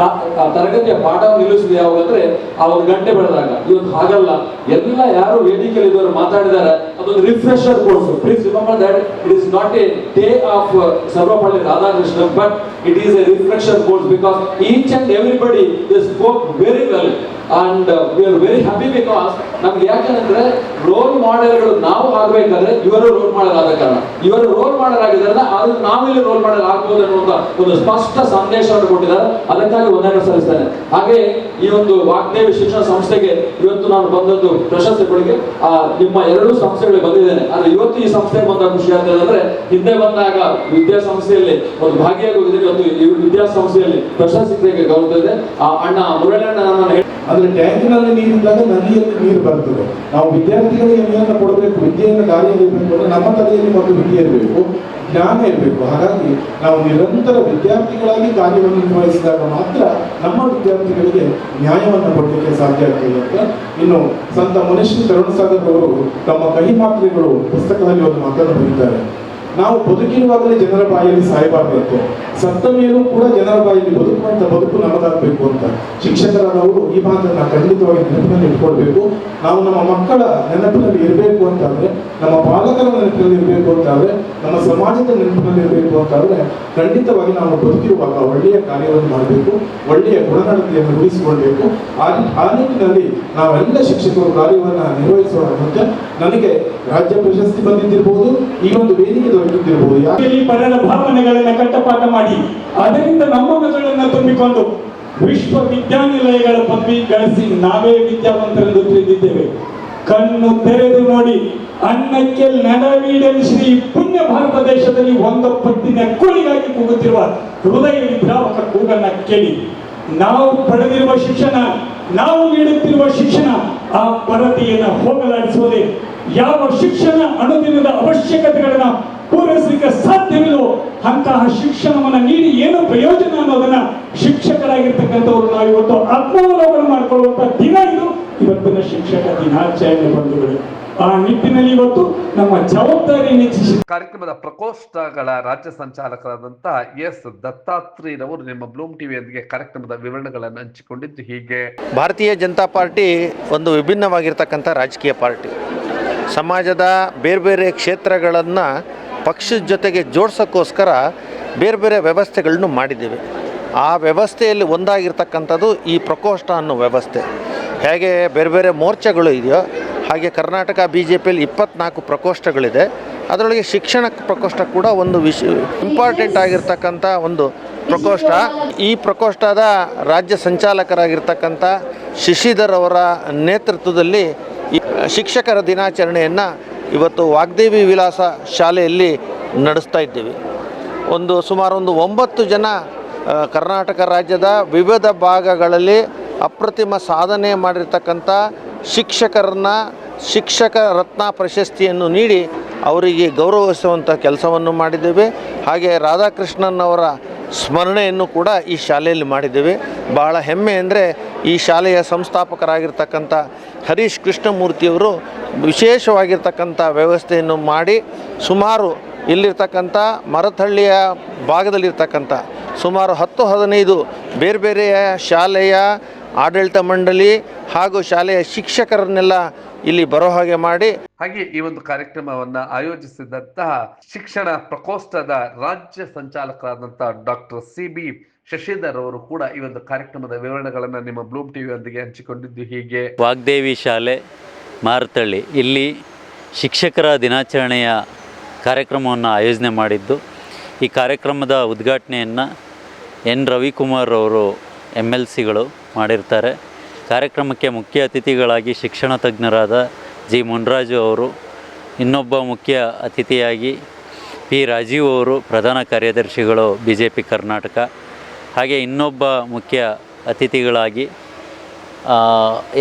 ತರಗತಿಯ ಪಾಠ ನಿಲ್ಲಿಸಿದೆ ಯಾವಾಗಂದ್ರೆ ಆ ಒಂದು ಗಂಟೆ ಬೆಳೆದಾಗ, ಇವತ್ತು ಹಾಗಲ್ಲ, ಎಲ್ಲ ಯಾರು ವೇದಿಕೆಯಲ್ಲಿ ಇದ್ದವರು ಮಾತಾಡಿದ್ದಾರೆ, ಅದೊಂದು refresher course please remember that it is not a day of Sarvepalli Radhakrishna but it is a refresher course because each and everybody is spoke very well and we are very happy because ನಮ್ಗೆ ಯಾಕಂದ್ರೆ roll ಮಾಡೆಲ್ಗಳು ನಾವು ಆಗ್ಬೇಕಾದ್ರೆ ಇವರು role model ಆದ ಕಾರಣ. ಇವರು role model ಆಗಿದ್ದಾರೆ ಆದ್ರೆ ನಾವಿಲ್ಲಿ ರೋಲ್ ಮಾಡೆಲ್ ಆಗ್ಬೋದು ಅನ್ನುವಂತ ಒಂದು ಸ್ಪಷ್ಟ ಸಂದೇಶವನ್ನು ಕೊಟ್ಟಿದ್ದಾರೆ. ಅದಕ್ಕಾಗಿ ಒಂದನ್ನು ಸಲ್ಲಿಸ್ತೇನೆ ಹಾಗೆ ಈ ಒಂದು ವಾಗ್ದೇವಿ ಶಿಕ್ಷಣ ಸಂಸ್ಥೆಗೆ ಇವತ್ತು ನಾನು ಬಂದದ್ದು ಪ್ರಶಸ್ತಿ ಕೊಡಿಗೆ. ಆ, ನಿಮ್ಮ ಎರಡೂ ಸಂಸ್ಥೆಗಳಿಗೆ ಬಂದಿದ್ದೇನೆ. ಆದ್ರೆ ಇವತ್ತು ಈ ಸಂಸ್ಥೆಗೆ ಬಂದ ಖುಷಿ ಅಂತ ಅಂದ್ರೆ ಹಿಂದೆ ಬಂದಾಗ ವಿದ್ಯಾಸಂಸ್ಥೆಯಲ್ಲಿ ಒಂದು ಭಾಗಿಯಾಗಿ ಹೋಗಿದ್ದೀನಿ ಇವತ್ತು ವಿದ್ಯಾಸಂಸ್ಥೆಯಲ್ಲಿ ಪ್ರಶಸ್ತಿ ಗೌರವ ಇದೆ. ಆ ಅಣ್ಣ ಮುರಳಣ್ಣ ನನ್ನನ್ನು ಅಂದ್ರೆ ಟ್ಯಾಂಕಿನಲ್ಲಿ ನೀರಿದ್ದಾಗ ನದಿಯಲ್ಲಿ ನೀರು ಬರ್ತದೆ ನಾವು ವಿದ್ಯಾರ್ಥಿಗಳಿಗೆ ನೀರನ್ನು ಕೊಡಬೇಕು, ವಿದ್ಯೆಯನ್ನು ಇರಬೇಕು ಅಂದ್ರೆ ನಮ್ಮ ತಲೆಯಲ್ಲಿ ಮತ್ತು ವಿದ್ಯೆ ಇರಬೇಕು, ಜ್ಞಾನ ಇರಬೇಕು. ಹಾಗಾಗಿ ನಾವು ನಿರಂತರ ವಿದ್ಯಾರ್ಥಿಗಳಾಗಿ ಕಾರ್ಯವನ್ನು ನಿರ್ವಹಿಸಿದಾಗ ಮಾತ್ರ ನಮ್ಮ ವಿದ್ಯಾರ್ಥಿಗಳಿಗೆ ನ್ಯಾಯವನ್ನು ಕೊಡಲಿಕ್ಕೆ ಸಾಧ್ಯ ಆಗ್ತದೆ ಅಂತ ಇನ್ನು ಸಂತ ಮುನಿಶ್ರೀ ತರುಣಸಾಗರ್ ಅವರು ತಮ್ಮ ಕಹಿ ಮಾತ್ರೆಗಳು ಪುಸ್ತಕದಲ್ಲಿ ಒಂದು ಮಾತನ್ನು ಬರೀತಾರೆ. ನಾವು ಬದುಕಿರುವಾಗಲೇ ಜನರ ಬಾಯಲ್ಲಿ ಸಾಯಬಾರದು. ಸತ್ತ ಮೇಲೂ ಕೂಡ ಜನರ ಬಾಯಲ್ಲಿ ಬದುಕುವಂತ ಬದುಕು ನಮ್ಮದಾಗಬೇಕು ಅಂತ ಶಿಕ್ಷಕರಾದವರು ಈ ಮಾತನ್ನ ಖಂಡಿತವಾಗಿ ನೆನಪಿನಲ್ಲಿ ಇಟ್ಕೊಳ್ಬೇಕು. ನಾವು ನಮ್ಮ ಮಕ್ಕಳ ನೆನಪಿನಲ್ಲಿ ಇರಬೇಕು ಅಂತಾದ್ರೆ ನಮ್ಮ ಪಾಲಕರ ನೆನಪಿನಲ್ಲಿ ಇರಬೇಕು ಅಂತಾದ್ರೆ ನಮ್ಮ ಸಮಾಜದ ನೆನಪಿನಲ್ಲಿ ಇರಬೇಕು ಅಂತಾದ್ರೆ ಖಂಡಿತವಾಗಿ ನಾವು ಬದುಕಿರುವಾಗ ಒಳ್ಳೆಯ ಕಾರ್ಯವನ್ನು ಮಾಡಬೇಕು, ಒಳ್ಳೆಯ ಗುಣನಡತೆಯನ್ನು ರೂಢಿಸಿಕೊಳ್ಬೇಕು. ಆ ನಿಟ್ಟಿನಲ್ಲಿ ನಾವೆಲ್ಲ ಶಿಕ್ಷಕರು ಕಾರ್ಯವನ್ನು ನಿರ್ವಹಿಸುವ ಮುಂಚೆ ನನಗೆ ರಾಜ್ಯ ಪ್ರಶಸ್ತಿ ಬಂದಿದ್ದಿರಬಹುದು ಈ ಒಂದು ವೇದಿಕೆ ದೊರಕಿದ್ದಿರಬಹುದು ಪರರ ಭಾವನೆಗಳನ್ನ ಕಟ್ಟಪಾಠ ಮಾಡಿ. ಅದರಿಂದ ನಮ್ಮ ಮಗಳನ್ನ ತುಂಬಿಕೊಂಡು ವಿಶ್ವವಿದ್ಯಾನಿಲಯಗಳ ಪದವಿ ಗಳಿಸಿ ನಾವೇ ವಿದ್ಯಾವಂತರೆಂದು ತಿಳಿದಿದ್ದೇವೆ. ಕಣ್ಣು ತೆರೆದು ನೋಡಿ, ಅನ್ನಕ್ಕೆ ನಡವೀಡೆನಿಸಿ ಪುಣ್ಯ ಭಾರತ ದೇಶದಲ್ಲಿ ಒಂದು ಪಟ್ಟಿನ ಕೂಲಿಗಾಗಿ ಕೂಗುತ್ತಿರುವ ಹೃದಯ ವಿದ್ರಾವಕ ಕೂಗನ್ನ ಕೇಳಿ. ನಾವು ಪಡೆದಿರುವ ಶಿಕ್ಷಣ, ನಾವು ನೀಡುತ್ತಿರುವ ಶಿಕ್ಷಣ, ಆ ಪರತೆಯನ್ನು ಹೋಗಲಾಡಿಸುವುದೇ ಯಾವ ಶಿಕ್ಷಣ ಅನುದಿನದ ಅವಶ್ಯಕತೆಗಳನ್ನ ಪೂರೈಸಲಿಕ್ಕೆ ಸಾಧ್ಯವಿಲ್ಲೋ ಅಂತಹ ಶಿಕ್ಷಣವನ್ನ ನೀಡಿ ಏನು ಪ್ರಯೋಜನ ಅನ್ನೋದನ್ನ ಶಿಕ್ಷಕರಾಗಿರ್ತಕ್ಕಂಥವ್ರು ನಾವು ಇವತ್ತು ಆತ್ಮಾವಲೋಕನ ಮಾಡಿಕೊಳ್ಳುವಂತ ದಿನ ಇದು. ಇವತ್ತಿನ ಶಿಕ್ಷಕ ದಿನಾಚರಣೆ ಬಂಧುಗಳು ಆ ನಿಟ್ಟಿನಲ್ಲಿ ಇವತ್ತು ನಮ್ಮ ಜವಾಬ್ದಾರಿ ಕಾರ್ಯಕ್ರಮದ ಪ್ರಕೋಷ್ಠಗಳ ರಾಜ್ಯ ಸಂಚಾಲಕರಾದಂತಹ ಎಸ್ ದತ್ತಾತ್ರೇಯರವರು ನಿಮ್ಮ ಬ್ಲೂಮ್ ಟಿವಿಯೊಂದಿಗೆ ಕಾರ್ಯಕ್ರಮದ ವಿವರಣೆಗಳನ್ನು ಹಂಚಿಕೊಂಡಿದ್ದು ಹೀಗೆ. ಭಾರತೀಯ ಜನತಾ ಪಾರ್ಟಿ ಒಂದು ವಿಭಿನ್ನವಾಗಿರ್ತಕ್ಕಂಥ ರಾಜಕೀಯ ಪಾರ್ಟಿ. ಸಮಾಜದ ಬೇರೆ ಬೇರೆ ಕ್ಷೇತ್ರಗಳನ್ನು ಪಕ್ಷದ ಜೊತೆಗೆ ಜೋಡ್ಸೋಕ್ಕೋಸ್ಕರ ಬೇರೆ ಬೇರೆ ವ್ಯವಸ್ಥೆಗಳನ್ನು ಮಾಡಿದ್ದೀವಿ. ಆ ವ್ಯವಸ್ಥೆಯಲ್ಲಿ ಒಂದಾಗಿರ್ತಕ್ಕಂಥದ್ದು ಈ ಪ್ರಕೋಷ್ಠ ಅನ್ನೋ ವ್ಯವಸ್ಥೆ. ಹೇಗೆ ಬೇರೆ ಬೇರೆ ಮೋರ್ಚಾಗಳು ಇದೆಯೋ ಹಾಗೆ ಕರ್ನಾಟಕ ಬಿ ಜೆ ಪಿಯಲ್ಲಿ ಇಪ್ಪತ್ನಾಲ್ಕು ಪ್ರಕೋಷ್ಠಗಳಿದೆ. ಅದರೊಳಗೆ ಶಿಕ್ಷಣ ಪ್ರಕೋಷ್ಠ ಕೂಡ ಒಂದು ವಿಶ್ ಇಂಪಾರ್ಟೆಂಟ್ ಆಗಿರ್ತಕ್ಕಂಥ ಒಂದು ಪ್ರಕೋಷ್ಠ. ಈ ಪ್ರಕೋಷ್ಠದ ರಾಜ್ಯ ಸಂಚಾಲಕರಾಗಿರ್ತಕ್ಕಂಥ ಶಶಿಧರ್ ಅವರ ನೇತೃತ್ವದಲ್ಲಿ ಶಿಕ್ಷಕರ ದಿನಾಚರಣೆಯನ್ನು ಇವತ್ತು ವಾಗ್ದೇವಿ ವಿಲಾಸ ಶಾಲೆಯಲ್ಲಿ ನಡೆಸ್ತಾ ಇದ್ದೀವಿ. ಒಂದು ಸುಮಾರು ಒಂದು ಒಂಬತ್ತು ಜನ ಕರ್ನಾಟಕ ರಾಜ್ಯದ ವಿವಿಧ ಭಾಗಗಳಲ್ಲಿ ಅಪ್ರತಿಮ ಸಾಧನೆ ಮಾಡಿರ್ತಕ್ಕಂಥ ಶಿಕ್ಷಕರನ್ನ, ಶಿಕ್ಷಕ ರತ್ನ ಪ್ರಶಸ್ತಿಯನ್ನು ನೀಡಿ ಅವರಿಗೆ ಗೌರವಿಸುವಂಥ ಕೆಲಸವನ್ನು ಮಾಡಿದ್ದೇವೆ. ಹಾಗೆ ರಾಧಾಕೃಷ್ಣನ್ ಅವರ ಸ್ಮರಣೆಯನ್ನು ಕೂಡ ಈ ಶಾಲೆಯಲ್ಲಿ ಮಾಡಿದ್ದೇವೆ. ಬಹಳ ಹೆಮ್ಮೆ ಅಂದರೆ ಈ ಶಾಲೆಯ ಸಂಸ್ಥಾಪಕರಾಗಿರ್ತಕ್ಕಂಥ ಹರೀಶ್ ಕೃಷ್ಣಮೂರ್ತಿಯವರು ವಿಶೇಷವಾಗಿರ್ತಕ್ಕಂಥ ವ್ಯವಸ್ಥೆಯನ್ನು ಮಾಡಿ ಸುಮಾರು ಇಲ್ಲಿರ್ತಕ್ಕಂಥ ಮರತಹಳ್ಳಿಯ ಭಾಗದಲ್ಲಿರ್ತಕ್ಕಂಥ ಸುಮಾರು ಹತ್ತು ಹದಿನೈದು ಬೇರೆ ಬೇರೆಯ ಶಾಲೆಯ ಆಡಳಿತ ಮಂಡಳಿ ಹಾಗೂ ಶಾಲೆಯ ಶಿಕ್ಷಕರನ್ನೆಲ್ಲ ಇಲ್ಲಿ ಬರೋ ಹಾಗೆ ಮಾಡಿ ಹಾಗೆ ಈ ಒಂದು ಕಾರ್ಯಕ್ರಮವನ್ನ ಆಯೋಜಿಸಿದಂತಹ ಶಿಕ್ಷಣ ಪ್ರಕೋಷ್ಠದ ರಾಜ್ಯ ಸಂಚಾಲಕರಾದಂತಹ ಡಾಕ್ಟರ್ ಸಿ ಬಿ ಶಶಿಧರ್ ಅವರು ಕೂಡ ಈ ಒಂದು ಕಾರ್ಯಕ್ರಮದ ವಿವರಣೆಗಳನ್ನು ನಿಮ್ಮ ಬ್ಲೂಮ್ ಟಿವಿಯೊಂದಿಗೆ ಹಂಚಿಕೊಂಡಿದ್ದು ಹೀಗೆ. ವಾಗ್ದೇವಿ ಶಾಲೆ, ಮಾರತಳ್ಳಿ. ಇಲ್ಲಿ ಶಿಕ್ಷಕರ ದಿನಾಚರಣೆಯ ಕಾರ್ಯಕ್ರಮವನ್ನು ಆಯೋಜನೆ ಮಾಡಿದ್ದು. ಈ ಕಾರ್ಯಕ್ರಮದ ಉದ್ಘಾಟನೆಯನ್ನು ಎನ್. ರವಿಕುಮಾರ್ ಅವರು ಎಂ ಎಲ್ ಸಿಗಳು ಮಾಡಿರ್ತಾರೆ. ಕಾರ್ಯಕ್ರಮಕ್ಕೆ ಮುಖ್ಯ ಅತಿಥಿಗಳಾಗಿ ಶಿಕ್ಷಣ ತಜ್ಞರಾದ ಜಿ. ಮುನ್ರಾಜು ಅವರು, ಇನ್ನೊಬ್ಬ ಮುಖ್ಯ ಅತಿಥಿಯಾಗಿ ಪಿ. ರಾಜೀವ್ ಅವರು, ಪ್ರಧಾನ ಕಾರ್ಯದರ್ಶಿಗಳು ಬಿ ಜೆ ಪಿ ಕರ್ನಾಟಕ. ಹಾಗೆ ಇನ್ನೊಬ್ಬ ಮುಖ್ಯ ಅತಿಥಿಗಳಾಗಿ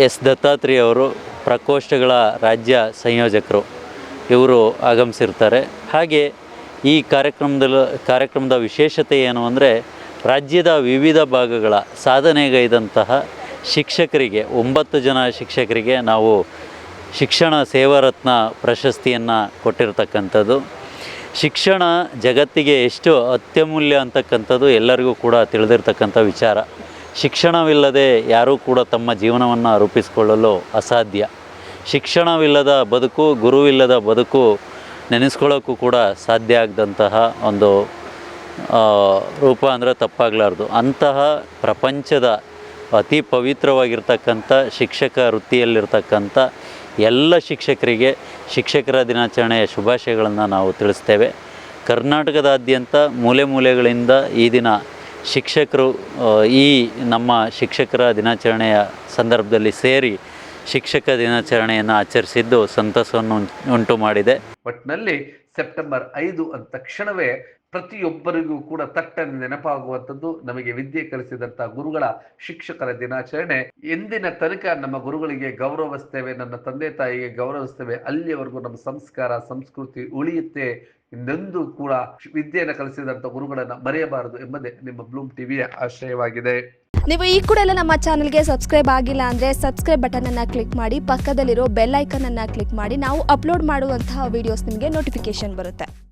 ಎಸ್ ದತ್ತಾತ್ರೇಯವರು ಪ್ರಕೋಷ್ಠಗಳ ರಾಜ್ಯ ಸಂಯೋಜಕರು. ಇವರು ಆಗಮಿಸಿರ್ತಾರೆ. ಹಾಗೆ ಈ ಕಾರ್ಯಕ್ರಮದಲ್ಲಿ ಕಾರ್ಯಕ್ರಮದ ವಿಶೇಷತೆ ಏನು ಅಂದರೆ, ರಾಜ್ಯದ ವಿವಿಧ ಭಾಗಗಳ ಸಾಧನೆಗೈದಂತಹ ಶಿಕ್ಷಕರಿಗೆ, ಒಂಬತ್ತು ಜನ ಶಿಕ್ಷಕರಿಗೆ ನಾವು ಶಿಕ್ಷಣ ಸೇವಾರತ್ನ ಪ್ರಶಸ್ತಿಯನ್ನು ಕೊಟ್ಟಿರ್ತಕ್ಕಂಥದ್ದು. ಶಿಕ್ಷಣ ಜಗತ್ತಿಗೆ ಎಷ್ಟು ಅತ್ಯಮೂಲ್ಯ ಅಂತಕ್ಕಂಥದ್ದು ಎಲ್ಲರಿಗೂ ಕೂಡ ತಿಳಿದಿರ್ತಕ್ಕಂಥ ವಿಚಾರ. ಶಿಕ್ಷಣವಿಲ್ಲದೆ ಯಾರೂ ಕೂಡ ತಮ್ಮ ಜೀವನವನ್ನು ರೂಪಿಸಿಕೊಳ್ಳಲು ಅಸಾಧ್ಯ. ಶಿಕ್ಷಣವಿಲ್ಲದ ಬದುಕು, ಗುರುವಿಲ್ಲದ ಬದುಕು ನೆನೆಸ್ಕೊಳ್ಳೋಕ್ಕೂ ಕೂಡ ಸಾಧ್ಯ ಆಗದಂತಹ ಒಂದು ರೂಪ ಅಂದರೆ ತಪ್ಪಾಗಲಾರ್ದು. ಅಂತಹ ಪ್ರಪಂಚದ ಅತಿ ಪವಿತ್ರವಾಗಿರ್ತಕ್ಕಂಥ ಶಿಕ್ಷಕ ವೃತ್ತಿಯಲ್ಲಿರ್ತಕ್ಕಂಥ ಎಲ್ಲ ಶಿಕ್ಷಕರಿಗೆ ಶಿಕ್ಷಕರ ದಿನಾಚರಣೆಯ ಶುಭಾಶಯಗಳನ್ನು ನಾವು ತಿಳಿಸ್ತೇವೆ. ಕರ್ನಾಟಕದಾದ್ಯಂತ ಮೂಲೆ ಮೂಲೆಗಳಿಂದ ಈ ದಿನ ಶಿಕ್ಷಕರು ಈ ನಮ್ಮ ಶಿಕ್ಷಕರ ದಿನಾಚರಣೆಯ ಸಂದರ್ಭದಲ್ಲಿ ಸೇರಿ ಶಿಕ್ಷಕ ದಿನಾಚರಣೆಯನ್ನು ಆಚರಿಸಿದ್ದು ಸಂತಸವನ್ನು ಉಂಟು ಮಾಡಿದೆ. ಒಟ್ಟಿನಲ್ಲಿ ಸೆಪ್ಟೆಂಬರ್ ಐದು ಅಂದ ತಕ್ಷಣವೇ ಪ್ರತಿಯೊಬ್ಬರಿಗೂ ಕೂಡ ತಟ್ಟನೆ ನೆನಪಾಗುವಂಥದ್ದು. ನಮಗೆ ವಿದ್ಯೆ ಕಲಿಸಿದಂತ ಗುರುಗಳ ಶಿಕ್ಷಕರ ದಿನಾಚರಣೆ. ಎಂದಿನ ತನಕ ನಮ್ಮ ಗುರುಗಳಿಗೆ ಗೌರವಿಸ್ತೇವೆ, ನನ್ನ ತಂದೆ ತಾಯಿಗೆ ಗೌರವಿಸ್ತೇವೆ. ಅಲ್ಲಿಯವರೆಗೂ ನಮ್ಮ ಸಂಸ್ಕಾರ, ಸಂಸ್ಕೃತಿ ಉಳಿಯುತ್ತೆ. ಇನ್ನೊಂದು ಕೂಡ ವಿದ್ಯೆಯನ್ನು ಕಲಿಸಿದಂತ ಗುರುಗಳನ್ನ ಮರೆಯಬಾರದು ಎಂಬುದೇ ನಿಮ್ಮ ಬ್ಲೂಮ್ ಟಿವಿಯ ಆಶಯವಾಗಿದೆ ನೀವು ಈ ಕೂಡ ಎಲ್ಲ ನಮ್ಮ ಚಾನಲ್ಗೆ ಸಬ್ಸ್ಕ್ರೈಬ್ ಆಗಿಲ್ಲ ಅಂದ್ರೆ ಸಬ್ಸ್ಕ್ರೈಬ್ ಬಟನ್ ಅನ್ನ ಕ್ಲಿಕ್ ಮಾಡಿ, ಪಕ್ಕದಲ್ಲಿರೋ ಬೆಲ್ ಐಕನನ್ನು ಕ್ಲಿಕ್ ಮಾಡಿ. ನಾವು ಅಪ್ಲೋಡ್ ಮಾಡುವಂತಹ ವಿಡಿಯೋಸ್ ನಿಮಗೆ ನೋಟಿಫಿಕೇಶನ್ ಬರುತ್ತೆ.